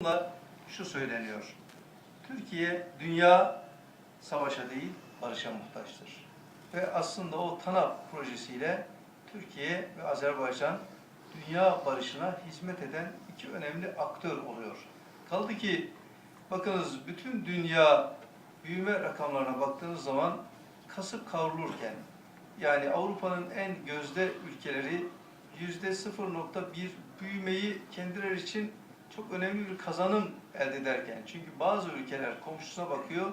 Bunda şu söyleniyor. Türkiye dünya savaşa değil barışa muhtaçtır. Ve aslında o TANAP projesiyle Türkiye ve Azerbaycan dünya barışına hizmet eden iki önemli aktör oluyor. Kaldı ki bakınız bütün dünya büyüme rakamlarına baktığınız zaman kasıp kavrulurken yani Avrupa'nın en gözde ülkeleri yüzde 0.1 büyümeyi kendileri için çok önemli bir kazanım elde ederken çünkü bazı ülkeler komşusuna bakıyor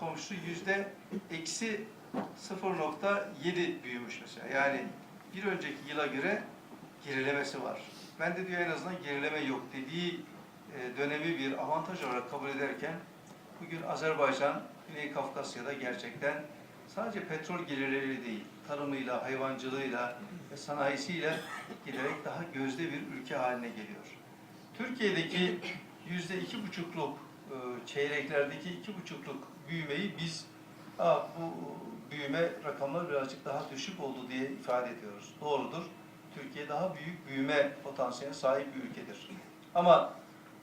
komşusu yüzde eksi 0.7 büyümüş mesela yani bir önceki yıla göre gerilemesi var. Ben de diyor en azından gerileme yok dediği e, dönemi bir avantaj olarak kabul ederken bugün Azerbaycan, Güney Kafkasya'da gerçekten sadece petrol gelirleriyle değil, tarımıyla, hayvancılığıyla ve sanayisiyle giderek daha gözde bir ülke haline geliyor. Türkiye'deki yüzde iki buçukluk e, çeyreklerdeki iki buçukluk büyümeyi biz bu büyüme rakamları birazcık daha düşük oldu diye ifade ediyoruz. Doğrudur. Türkiye daha büyük büyüme potansiyeline sahip bir ülkedir. Ama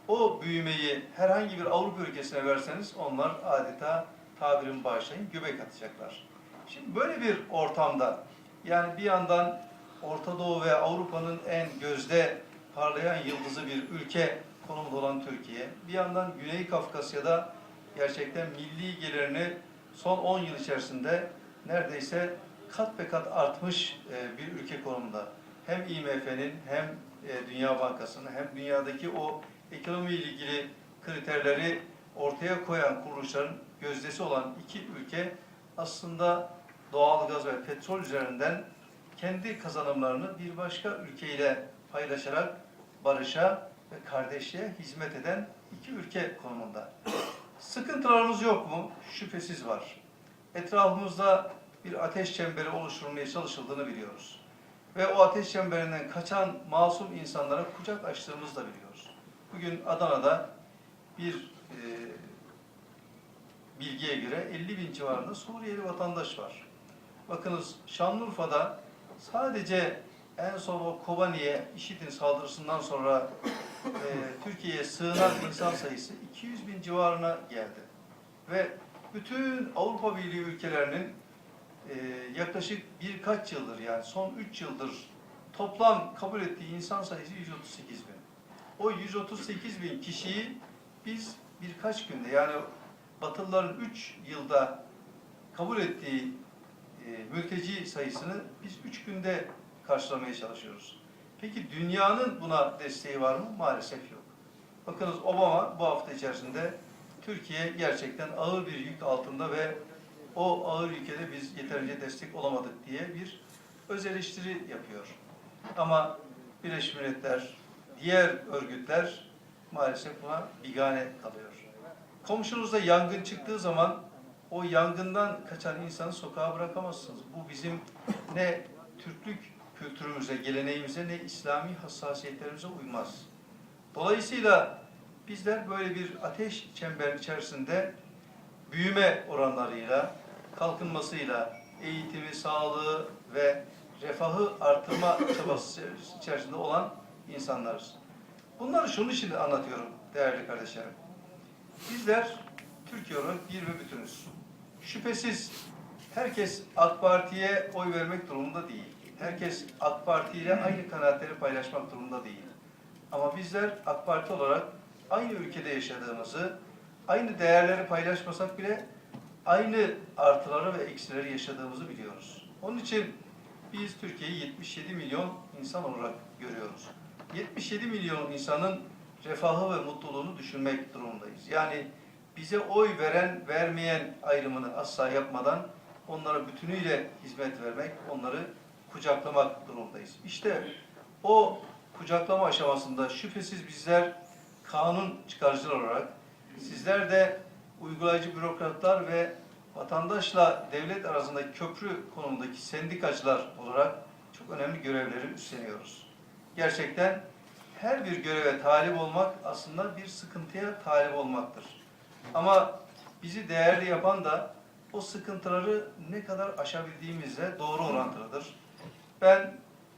o büyümeyi herhangi bir Avrupa ülkesine verseniz onlar adeta tabirin bağışlayın göbek atacaklar. Şimdi böyle bir ortamda yani bir yandan Orta Doğu ve Avrupa'nın en gözde parlayan yıldızı bir ülke konumda olan Türkiye, bir yandan Güney Kafkasya'da gerçekten milli gelirini son 10 yıl içerisinde neredeyse kat be kat artmış e, bir ülke konumunda. Hem IMF'nin hem e, Dünya Bankası'nın hem dünyadaki o ekonomiyle ilgili kriterleri ortaya koyan kuruluşların gözdesi olan iki ülke aslında doğalgaz ve petrol üzerinden kendi kazanımlarını bir başka ülkeyle paylaşarak barışa ve kardeşliğe hizmet eden iki ülke konumunda. Sıkıntılarımız yok mu? Şüphesiz var. Etrafımızda bir ateş çemberi oluşturulmaya çalışıldığını biliyoruz. Ve o ateş çemberinden kaçan masum insanlara kucak açtığımızı da biliyoruz. Bugün Adana'da bir e, bilgiye göre 50 bin civarında Suriyeli vatandaş var. Bakınız Şanlıurfa'da sadece en son o Kobani'ye IŞİD'in saldırısından sonra e, Türkiye'ye sığınan insan sayısı 200 bin civarına geldi. Ve bütün Avrupa Birliği ülkelerinin e, yaklaşık birkaç yıldır yani son 3 yıldır toplam kabul ettiği insan sayısı 138 bin. O 138 bin kişiyi biz birkaç günde yani Batılıların 3 yılda kabul ettiği e, mülteci sayısını biz 3 günde karşılamaya çalışıyoruz. Peki dünyanın buna desteği var mı? Maalesef yok. Bakınız Obama bu hafta içerisinde Türkiye gerçekten ağır bir yük altında ve o ağır ülkede biz yeterince destek olamadık diye bir öz eleştiri yapıyor. Ama Birleşmiş Milletler, diğer örgütler maalesef buna bigane kalıyor. Komşunuzda yangın çıktığı zaman o yangından kaçan insanı sokağa bırakamazsınız. Bu bizim ne Türklük kültürümüze, geleneğimize ne İslami hassasiyetlerimize uymaz. Dolayısıyla bizler böyle bir ateş çember içerisinde büyüme oranlarıyla, kalkınmasıyla, eğitimi, sağlığı ve refahı artırma çabası içerisinde olan insanlarız. Bunları şunun için anlatıyorum değerli kardeşlerim. Bizler Türkiye olarak bir ve bütünüz. Şüphesiz herkes AK Parti'ye oy vermek durumunda değil. Herkes AK Parti ile aynı kanaatleri paylaşmak durumunda değil. Ama bizler AK Parti olarak aynı ülkede yaşadığımızı, aynı değerleri paylaşmasak bile aynı artıları ve eksileri yaşadığımızı biliyoruz. Onun için biz Türkiye'yi 77 milyon insan olarak görüyoruz. 77 milyon insanın refahı ve mutluluğunu düşünmek durumundayız. Yani bize oy veren, vermeyen ayrımını asla yapmadan onlara bütünüyle hizmet vermek, onları kucaklamak durumundayız. İşte o kucaklama aşamasında şüphesiz bizler kanun çıkarıcılar olarak, sizler de uygulayıcı bürokratlar ve vatandaşla devlet arasındaki köprü konumundaki sendikacılar olarak çok önemli görevleri üstleniyoruz. Gerçekten her bir göreve talip olmak aslında bir sıkıntıya talip olmaktır. Ama bizi değerli yapan da o sıkıntıları ne kadar aşabildiğimizle doğru orantılıdır. Ben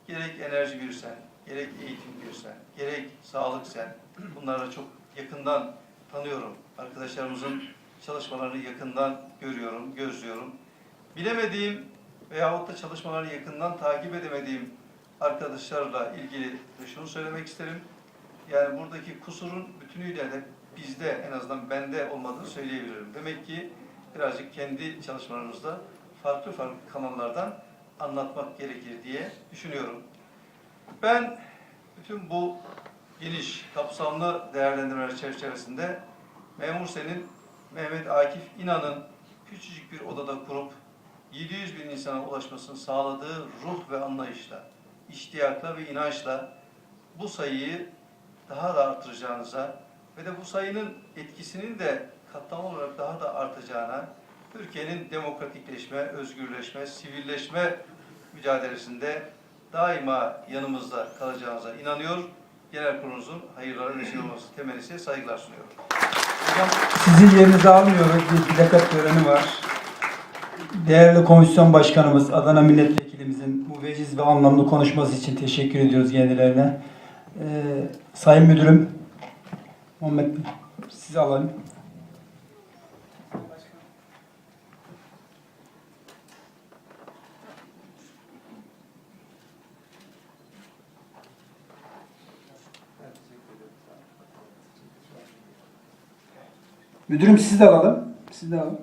gerek enerji Gürsen, gerek eğitim Gürsen, gerek sağlık sen bunlara çok yakından tanıyorum. Arkadaşlarımızın çalışmalarını yakından görüyorum, gözlüyorum. Bilemediğim veyahut da çalışmalarını yakından takip edemediğim arkadaşlarla ilgili şunu söylemek isterim. Yani buradaki kusurun bütünüyle de bizde en azından bende olmadığını söyleyebilirim. Demek ki birazcık kendi çalışmalarımızda farklı farklı kanallardan anlatmak gerekir diye düşünüyorum. Ben bütün bu geniş, kapsamlı değerlendirmeler çerçevesinde Memur Sen'in Mehmet Akif İnan'ın küçücük bir odada kurup 700 bin insana ulaşmasını sağladığı ruh ve anlayışla, iştiyakla ve inançla bu sayıyı daha da artıracağınıza ve de bu sayının etkisinin de katlanma olarak daha da artacağına, Türkiye'nin demokratikleşme, özgürleşme, sivilleşme mücadelesinde daima yanımızda kalacağınıza inanıyor. Genel kurulunuzun hayırlara vesile olması temennisiyle saygılar sunuyorum. Hocam Sizin yerinizi almıyoruz. Bir plakat töreni var. Değerli komisyon başkanımız, Adana milletvekilimizin bu veciz ve anlamlı konuşması için teşekkür ediyoruz kendilerine. Ee, Sayın Müdürüm, Muhammed sizi alalım. Müdürüm sizi de alalım. Sizi de alalım.